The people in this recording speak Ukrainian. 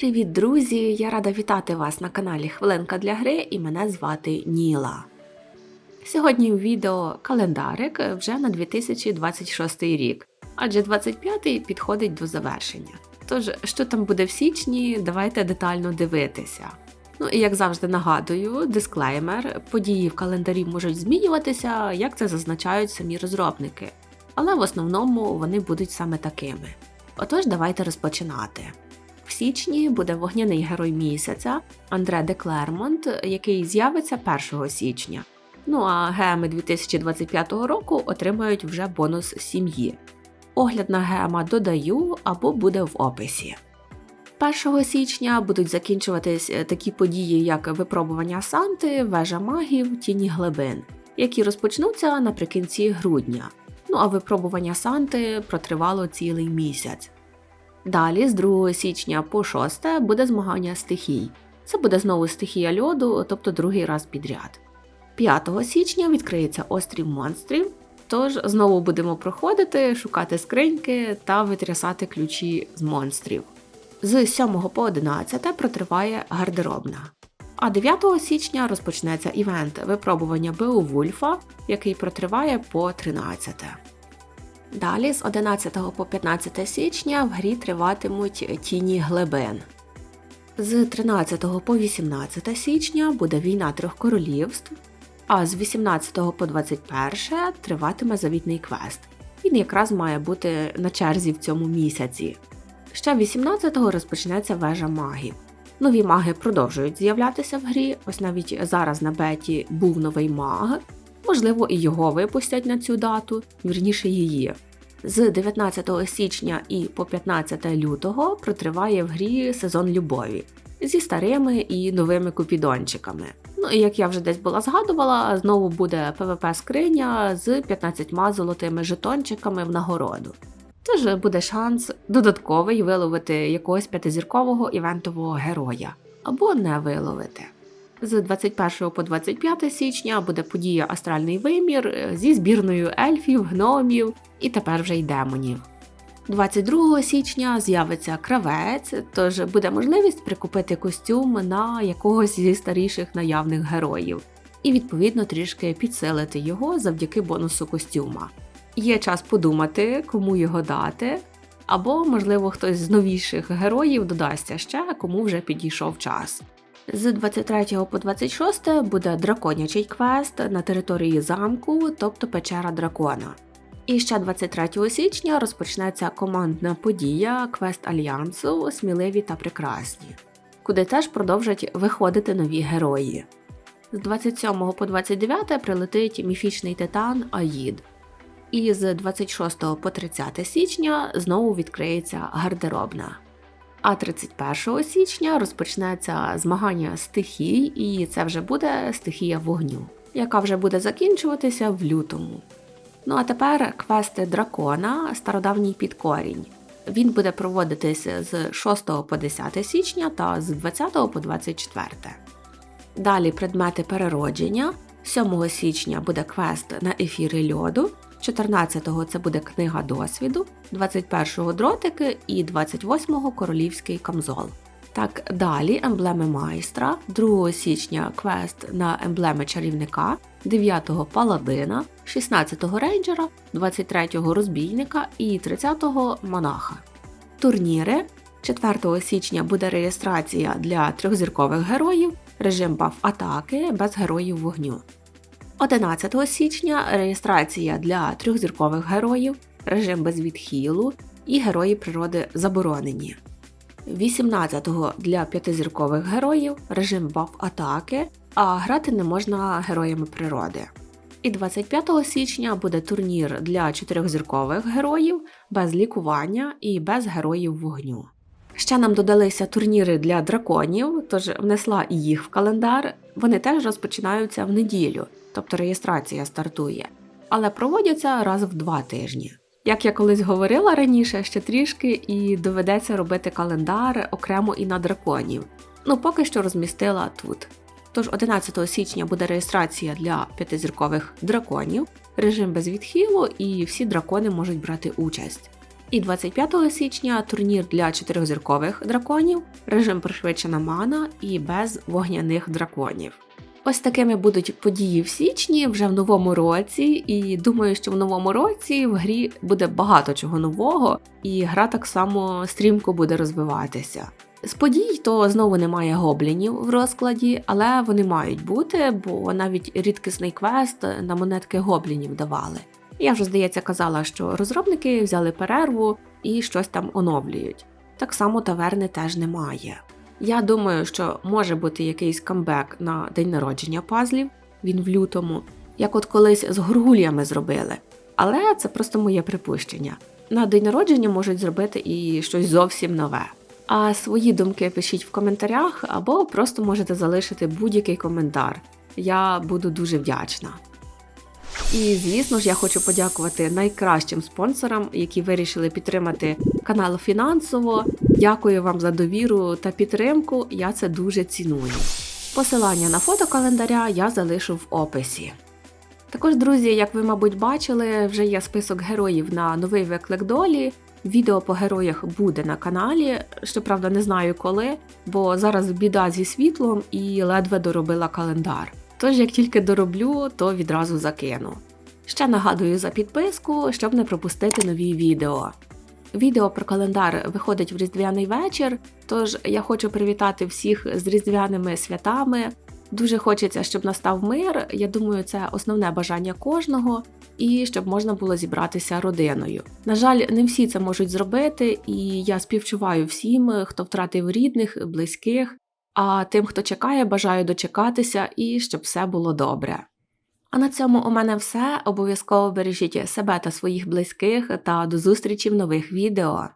Привіт, друзі! Я рада вітати вас на каналі Хвилинка для гри і мене звати Ніла. Сьогодні у відео календарик вже на 2026 рік, адже 25-й підходить до завершення. Тож, що там буде в січні, давайте детально дивитися. Ну і як завжди нагадую, дисклеймер, події в календарі можуть змінюватися, як це зазначають самі розробники, але в основному вони будуть саме такими. Отож, давайте розпочинати. В січні буде вогняний герой місяця Андре де Клермонт, який з'явиться 1 січня. Ну а геми 2025 року отримають вже бонус сім'ї. Огляд на гема додаю або буде в описі. 1 січня будуть закінчуватись е, такі події, як випробування Санти, вежа магів, тіні глибин, які розпочнуться наприкінці грудня. Ну а випробування Санти протривало цілий місяць. Далі, з 2 січня по 6 буде змагання стихій. Це буде знову стихія льоду, тобто другий раз підряд. 5 січня відкриється острів монстрів, тож знову будемо проходити, шукати скриньки та витрясати ключі з монстрів. З 7 по 11 протриває гардеробна. А 9 січня розпочнеться івент випробування Беовульфа, який протриває по 13. Далі з 11 по 15 січня в грі триватимуть тіні глибин. З 13 по 18 січня буде війна трьох королівств, а з 18 по 21 триватиме завітний квест. Він якраз має бути на черзі в цьому місяці. Ще 18-го розпочнеться вежа магів. Нові маги продовжують з'являтися в грі, ось навіть зараз на беті був новий маг, можливо, і його випустять на цю дату, вірніше її. З 19 січня і по 15 лютого протриває в грі сезон любові зі старими і новими купідончиками. Ну і як я вже десь була згадувала, знову буде ПВП скриня з 15 золотими жетончиками в нагороду. Тож буде шанс додатковий виловити якогось п'ятизіркового івентового героя або не виловити. З 21 по 25 січня буде подія Астральний вимір зі збірною ельфів, гномів і тепер вже й демонів. 22 січня з'явиться кравець, тож буде можливість прикупити костюм на якогось зі старіших наявних героїв, і відповідно трішки підсилити його завдяки бонусу костюма. Є час подумати, кому його дати, або, можливо, хтось з новіших героїв додасться ще, кому вже підійшов час. З 23 по 26 буде драконячий квест на території замку, тобто печера дракона. І ще 23 січня розпочнеться командна подія Квест Альянсу Сміливі та прекрасні, куди теж продовжать виходити нові герої. З 27 по 29 прилетить міфічний титан Аїд. І з 26 по 30 січня знову відкриється гардеробна. А 31 січня розпочнеться змагання стихій, і це вже буде стихія вогню, яка вже буде закінчуватися в лютому. Ну а тепер квести дракона стародавній підкорінь. Він буде проводитися з 6 по 10 січня та з 20 по 24. Далі предмети переродження. 7 січня буде квест на ефіри льоду, 14-го це буде книга досвіду, 21-го дротики і 28-го королівський камзол. Так, далі емблеми майстра, 2 січня квест на емблеми чарівника, 9-го паладина, 16-го рейнджера, 23-го розбійника і 30-го монаха. Турніри 4 січня буде реєстрація для трьохзіркових героїв, режим баф атаки без героїв вогню. 11 січня реєстрація для трьохзіркових героїв, режим без відхилу і герої природи заборонені. 18-го для п'ятизіркових героїв режим баф атаки, а грати не можна героями природи. І 25 січня буде турнір для чотирьохзіркових героїв без лікування і без героїв вогню. Ще нам додалися турніри для драконів, тож внесла і їх в календар. Вони теж розпочинаються в неділю, тобто реєстрація стартує, але проводяться раз в два тижні. Як я колись говорила раніше, ще трішки і доведеться робити календар окремо і на драконів. Ну поки що розмістила тут. Тож 11 січня буде реєстрація для п'ятизіркових драконів, режим без відхилу, і всі дракони можуть брати участь. І 25 січня турнір для чотирьохзіркових драконів, режим пришвидшена мана і без вогняних драконів. Ось такими будуть події в січні, вже в новому році, і думаю, що в новому році в грі буде багато чого нового, і гра так само стрімко буде розвиватися. З подій то знову немає гоблінів в розкладі, але вони мають бути, бо навіть рідкісний квест на монетки гоблінів давали. Я вже, здається, казала, що розробники взяли перерву і щось там оновлюють. Так само таверни теж немає. Я думаю, що може бути якийсь камбек на день народження пазлів, він в лютому, як от колись з горгульями зробили. Але це просто моє припущення. На день народження можуть зробити і щось зовсім нове. А свої думки пишіть в коментарях або просто можете залишити будь-який коментар. Я буду дуже вдячна. І звісно ж, я хочу подякувати найкращим спонсорам, які вирішили підтримати канал фінансово. Дякую вам за довіру та підтримку. Я це дуже ціную. Посилання на фото календаря я залишу в описі. Також, друзі, як ви, мабуть, бачили, вже є список героїв на новий виклик долі. Відео по героях буде на каналі. Щоправда, не знаю коли, бо зараз біда зі світлом і ледве доробила календар. Тож, як тільки дороблю, то відразу закину. Ще нагадую за підписку, щоб не пропустити нові відео. Відео про календар виходить в різдвяний вечір, тож я хочу привітати всіх з різдвяними святами. Дуже хочеться, щоб настав мир. Я думаю, це основне бажання кожного, і щоб можна було зібратися родиною. На жаль, не всі це можуть зробити, і я співчуваю всім, хто втратив рідних, близьких. А тим, хто чекає, бажаю дочекатися і щоб все було добре. А на цьому у мене все. Обов'язково бережіть себе та своїх близьких та до зустрічі в нових відео.